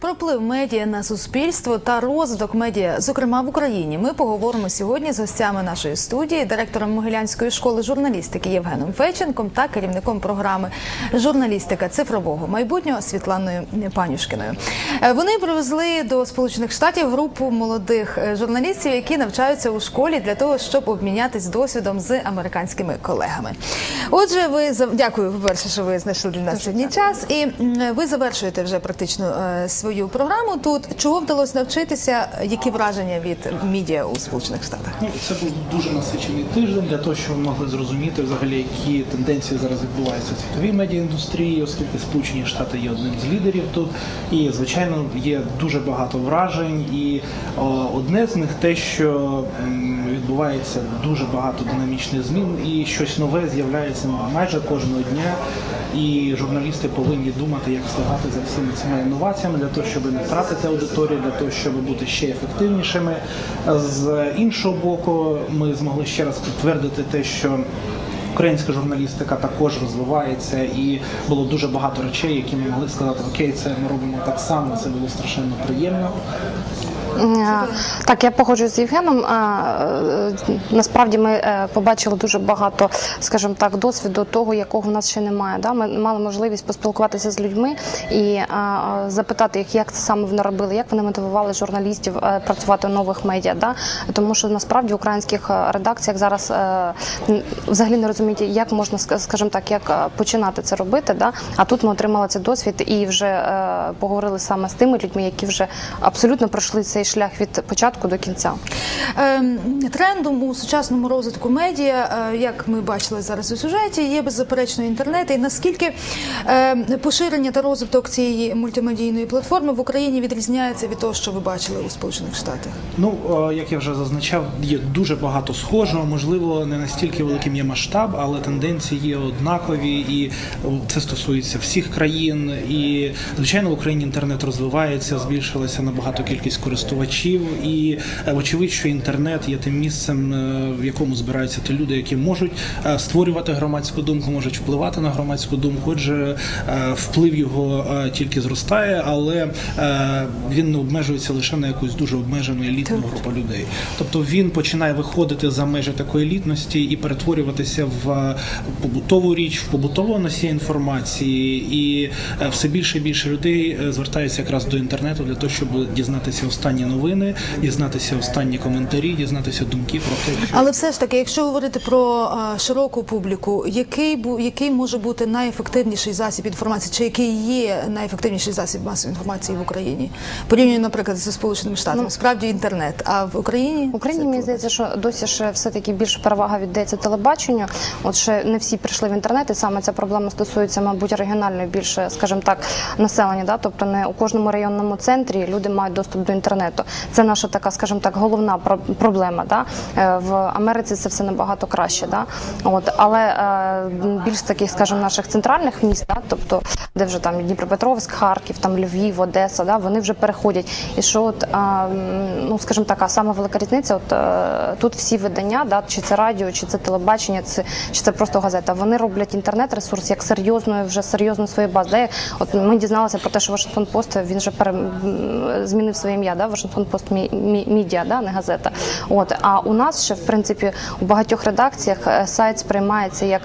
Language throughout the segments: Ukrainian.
Про вплив медіа на суспільство та розвиток медіа, зокрема в Україні, ми поговоримо сьогодні з гостями нашої студії, директором Могилянської школи журналістики Євгеном Феченком та керівником програми журналістика цифрового майбутнього Світланою Панюшкіною. Е, Вони привезли до Сполучених Штатів групу молодих е, журналістів, які навчаються у школі для того, щоб обмінятись досвідом з американськими колегами. Отже, ви дякую, по-перше, що ви знайшли для нас сьогодні час. І ви завершуєте вже практично е, свою програму тут. Чого вдалося навчитися? Які враження від медіа у Сполучених Штатах? Ну, це був дуже насичений тиждень для того, щоб ми могли зрозуміти взагалі, які тенденції зараз відбуваються в світовій медіаіндустрії, оскільки Сполучені Штати є одним з лідерів тут. І звичайно є дуже багато вражень. І одне з них те, що відбувається дуже багато динамічних змін, і щось нове з'являється майже кожного дня. І журналісти повинні думати, як встигати за всіми цими інноваціями для того, щоб не втратити аудиторію, для того, щоб бути ще ефективнішими. З іншого боку, ми змогли ще раз підтвердити те, що. Українська журналістика також розвивається, і було дуже багато речей, які ми могли сказати, окей, це ми робимо так само. Це було страшенно приємно. Е, Так, я погоджуюсь з Євгеном. Е, Насправді ми е, побачили дуже багато, скажімо так, досвіду того, якого в нас ще немає. Ми мали можливість поспілкуватися з людьми і запитати їх, як це саме вони робили, як вони мотивували журналістів працювати в нових медіа. Тому що насправді в українських редакціях зараз взагалі не розуміють, як можна ска- скажімо так, як починати це робити. А тут ми отримали цей досвід і вже поговорили саме з тими людьми, які вже абсолютно пройшли цей шлях від початку до кінця. Ем, Трендом у сучасному розвитку медіа, е, як ми бачили зараз у сюжеті, є беззаперечно інтернет. І наскільки ем, поширення та розвиток цієї мультимедійної платформи в Україні відрізняється від того, що ви бачили у Сполучених Штатах? Ну, е, як я вже зазначав, є дуже багато схожого. Можливо, не настільки великим є масштаб, але тенденції є однакові, і е, це стосується всіх країн. І звичайно, в Україні інтернет розвивається, збільшилася набагато кількість користувачів. І е, вочевидь, що інтернет є тим місцем, е, в якому збираються ті люди, які можуть е, створювати громадську думку, можуть впливати на громадську думку. Отже, вплив його тільки зростає, але він не обмежується лише на якусь дуже обмежену елітну групу людей. Тобто він починає виходити за межі такої елітності і перетворюватися в побутову річ, в побутового носія інформації, і все більше і більше людей звертаються якраз до інтернету для того, щоб дізнатися останні новини, дізнатися останні коментарі, дізнатися думки про те, що Але все ж таки, якщо говорити про широку публіку, який бу який може бути найефективніший засіб інформації, чи який є найефективніший засіб масової інформації в Україні? Порівняно, наприклад, зі Сполученими Штатами, справді інтернет. А в Україні В Україні мені здається, що досі ще все-таки більше перевага віддається телебаченню. От ще не всі прийшли в інтернет, і саме ця проблема стосується, мабуть, регіональної більше, скажімо так, населення. Да? Тобто не у кожному районному центрі люди мають доступ до інтернету. Це наша така, скажімо так, головна проблема. Да? Е, В Америці це все набагато краще. Да? От, але е, більш таких, скажімо, наших центральних міст, да? тобто де вже там Дніпропетровськ, Харків, там Львів, Одеса, да? вони вже переходять. І що от, м, ну скажімо так, а сама велика різниця, от е, тут всі видання, да, чи це радіо, чи це телебачення, це, чи це просто газета, вони роблять інтернет-ресурс як серйозною, вже серйозну свою базу. Да? От ми дізналися про те, що Вашингтон Пост він вже пере, змінив своє ім'я, да? Пост мі, мі, да? не газета. От, а у нас ще, в принципі, у багатьох редакціях е, сайт сприймається як,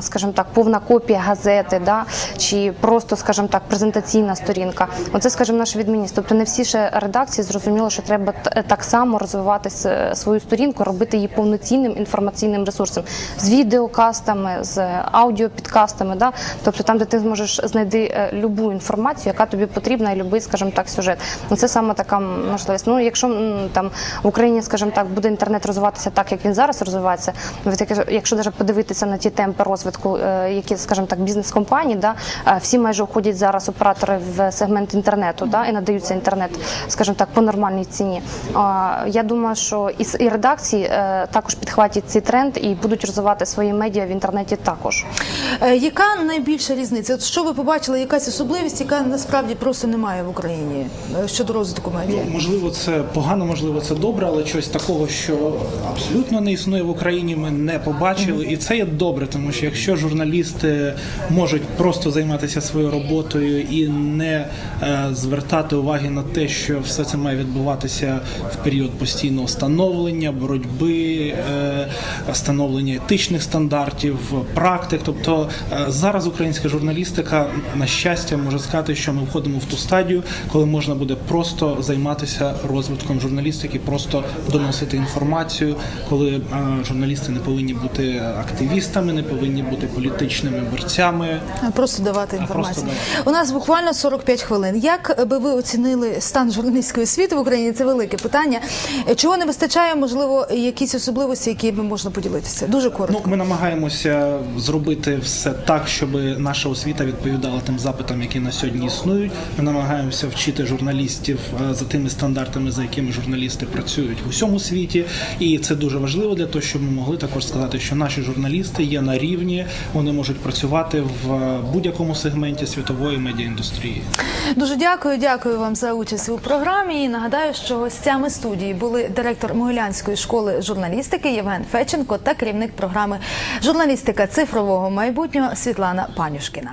скажімо так, повна копія газети, да? чи просто, скажімо так, презентаційна сторінка. Оце, скажімо, наша відмінність. Тобто не всі ще редакції зрозуміли, що треба так само розвивати свою сторінку, робити її повноцінним інформаційним ресурсом з відеокастами, з аудіопідкастами. Да? Тобто там, де ти зможеш знайти е, любу інформацію, яка тобі потрібна, і любий, скажімо так, сюжет. Це саме така можливість. Ну, якщо там в Україні, скажімо так, буде інтернет розвиватися так, як він зараз розвивається, якщо навіть подивитися на ті темпи розвитку, е, які, скажімо так, бізнес-компаній, да, е, всі майже уходять зараз оператори в сегмент інтернету, да, і надаються інтернет, скажімо так, по нормальній ціні. Я думаю, що і, редакції е, також підхватять цей тренд і будуть розвивати свої медіа в інтернеті також. Е, Яка найбільша різниця? От що ви побачили, якась особливість, яка насправді просто немає в Україні е, щодо розвитку медіа? Ну, можливо, це погано, можливо, це добре, але щось такого, що абсолютно не існує в Україні, ми не побачили. І це є добре, тому що якщо журналісти можуть просто займатися своєю роботою і не е, звертати уваги на те, що все це має відбуватися в період постійного становлення, боротьби, е, становлення етичних стандартів, практик. Тобто е, зараз українська журналістика, на щастя, може сказати, що ми входимо в ту стадію, коли можна буде просто займатися розвитком журналістики, просто доносити інформацію, коли е, журналісти не повинні бути активістами, не повинні бути політичними борцями. Просто давати просто інформацію. давати. У нас буквально 45 хвилин. Як би ви оцінили стан журналістської освіти в Україні? Це велике питання. Чого не вистачає? Можливо, якісь особливості, якими можна поділитися? Дуже коротко. Ну, ми намагаємося зробити все так, щоб наша освіта відповідала тим запитам, які на сьогодні існують. Ми намагаємося вчити журналістів е, за тими стандартами, за якими журналісти працюють в усьому світі. І це дуже важливо для того, щоб ми могли також сказати, що наші журналісти є на рівні, вони можуть працювати в будь-якому сегменті світової медіаіндустрії. Дуже дякую, дякую вам за участь у програмі. І нагадаю, що гостями студії були директор Могилянської школи журналістики Євген Феченко та керівник програми журналістика цифрового майбутнього Світлана Панюшкіна.